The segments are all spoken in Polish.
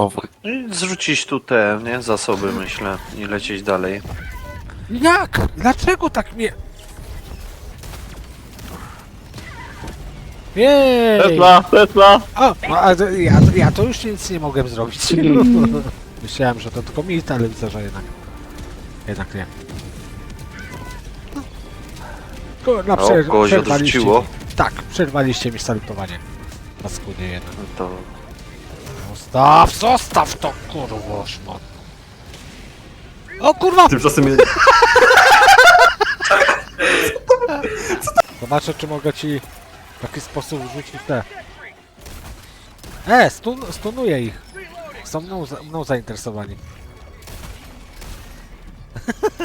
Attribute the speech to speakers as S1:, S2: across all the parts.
S1: O,
S2: I zrzucić tu te, nie? Zasoby, myślę. I lecieć dalej.
S3: Jak? Dlaczego tak mnie... Jej!
S1: Tesla, Tesla!
S3: O, no, a to- ja, ja to już nic nie mogłem zrobić. Myślałem, że to tylko mi, ale widzę, że jednak... Jednak nie. Kurna,
S2: O,
S3: przer-
S2: kogoś
S3: przerwaliście mi- Tak, przerwaliście mi salutowanie. Paskunie jeden.
S2: No to...
S3: Zostaw, zostaw to, kurwo, szmon. O kurwa!
S1: Tymczasem mnie...
S3: Zobaczę, czy mogę ci w jakiś sposób rzucić te... E, stun, stunuję ich. Są mną, za- mną zainteresowani.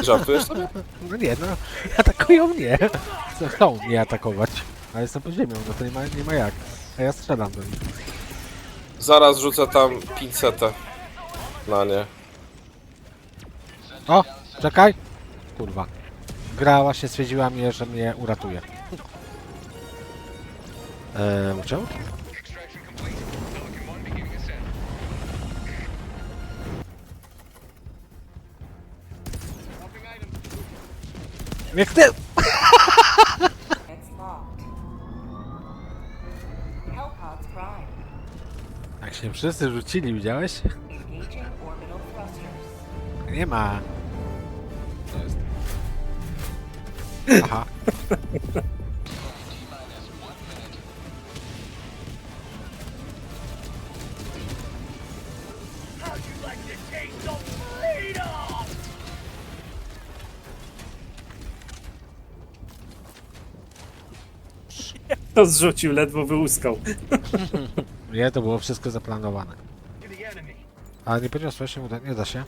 S4: Żartujesz sobie?
S3: No nie, no, atakują mnie. Chcą mnie atakować. Ale jestem pod ziemią, no to nie ma, nie ma jak. A ja strzelam do nich.
S4: Zaraz rzucę tam pincetę na nie.
S3: O, czekaj. Kurwa. Gra właśnie stwierdziła mnie, że mnie uratuje. Eee, chciał? Jak ty... Się wszyscy rzucili, widziałeś? Nie ma. To jest. Aha.
S5: To zrzucił, ledwo wyłuskał.
S3: Nie, to było wszystko zaplanowane. A nie podniosłeś się, uda- nie da się.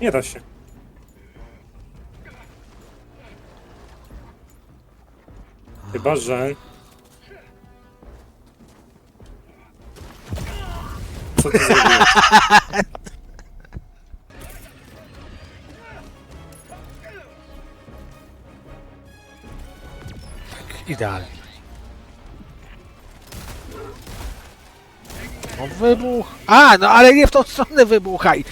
S5: Nie da się. Chyba, że... Co ty zrobiłeś?
S3: Idealnie. No wybuch. A, no ale nie w tą stronę wybuchaj.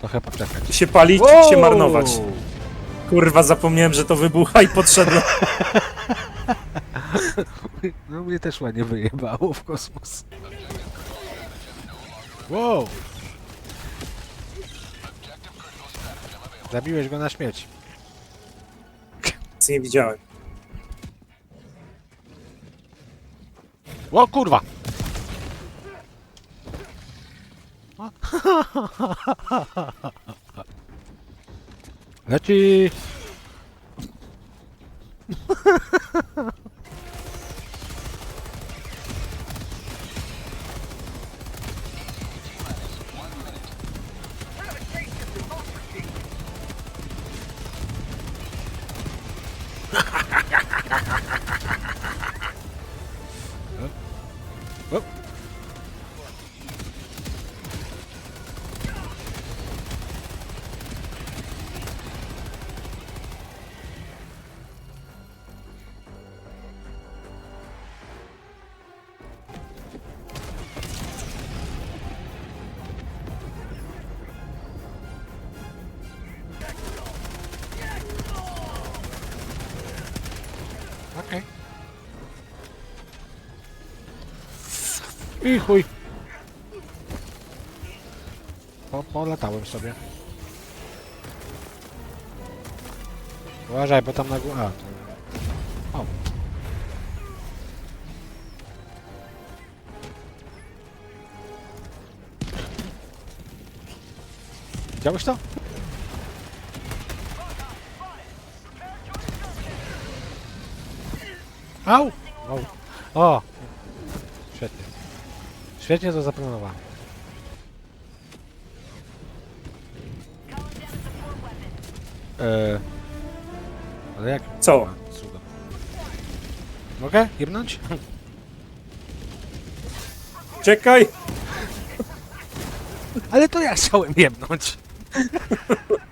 S3: Trochę poczekać.
S5: Się palić, czy się marnować? Kurwa, zapomniałem, że to wybucha i podszedłem.
S3: No mnie też ładnie wyjebało w kosmos. Wow! Zabiłeś go na śmierć.
S5: Nic nie widziałem.
S3: O kurwa! Leci! Okej. I chuj. Po, polatałem sobie. Uważaj, bo tam na to... O. Widziałeś to? Au! Au. O! Świetnie. Świetnie to zaplanowałem. Eee, ale jak?
S5: Co?
S3: A, Cudem. Mogę jebnąć?
S5: Czekaj!
S3: Ale to ja chciałem jebnąć.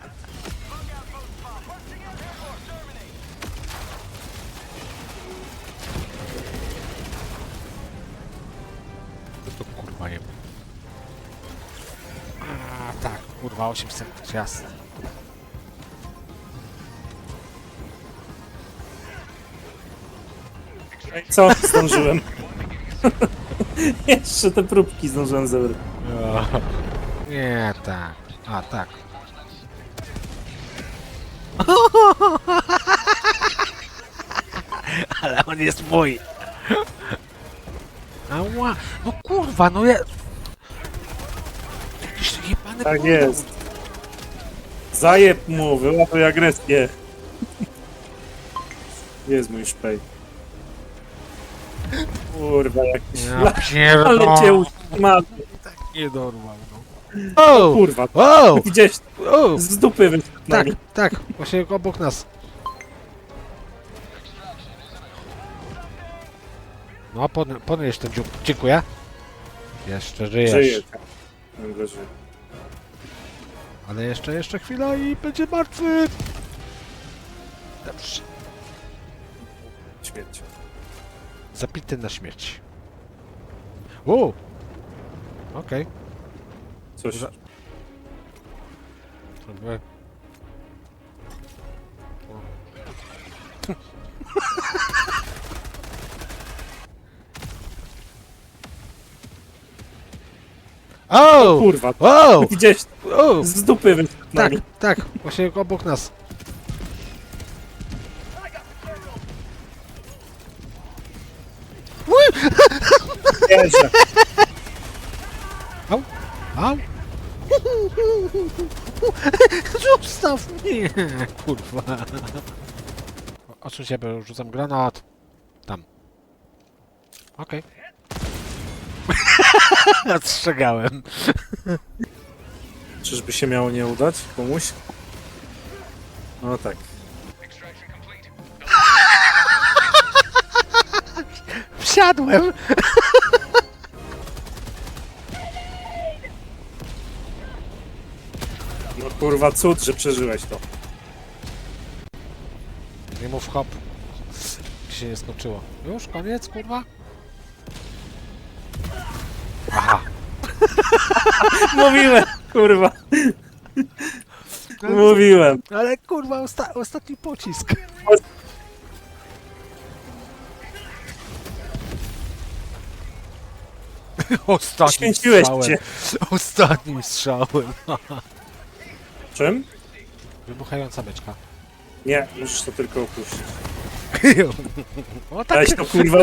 S3: Kurwa nie. A, tak, kurwa 8 sekund, jasne.
S5: Co? Zdążyłem. Jeszcze te próbki zdążyłem zebrać.
S3: Nie, tak. A, tak. Ale on jest mój. Ała, no kurwa, no ja... Jakiś jebany
S5: Tak jest. Zajeb mu, wyładuj agresję. Jest mój szpej. Kurwa, jakiś
S3: Ja pierdolę.
S5: Ale cię utrzymał.
S3: Nie dorwał, no. O!
S5: Kurwa,
S3: O!
S5: gdzieś
S3: O!
S5: z dupy wyszedł na
S3: Tak, tak, właśnie obok nas. No, pon podnieś ten dziób. Dziękuję. Jeszcze żyjesz.
S5: Żyje. tak. Ciągle żyje.
S3: Ale jeszcze, jeszcze chwila i będzie martwy. Dobrze.
S5: Śmierć.
S3: Zapity na śmierć. O! Okej.
S5: Coś.
S3: Za- O!
S5: Kurwa,
S3: O!
S5: gdzieś
S3: O!
S5: z dupy wyszedł
S3: Tak,
S5: mnie.
S3: tak, właśnie obok nas.
S5: Wierzę.
S3: Au! Au! Zostaw mnie! Kurwa. Odsuń się, bo rzucam granat. Tam. Okej. Ostrzegałem.
S5: Czyżby się miało nie udać komuś? No tak.
S3: Wsiadłem!
S5: No kurwa cud, że przeżyłeś to.
S3: Nie mów hop. Się nie skończyło. Już? Koniec, kurwa? Aha.
S5: Mówiłem, kurwa. Mówiłem.
S3: Ale kurwa, osta ostatni pocisk. Ostatnim
S5: Święciłeś
S3: strzałem.
S5: cię.
S3: Ostatnim strzałem.
S5: Czym?
S3: Wybuchająca beczka.
S5: Nie, musisz to tylko opuścić.
S3: o tak,
S5: Dałeś to kurwa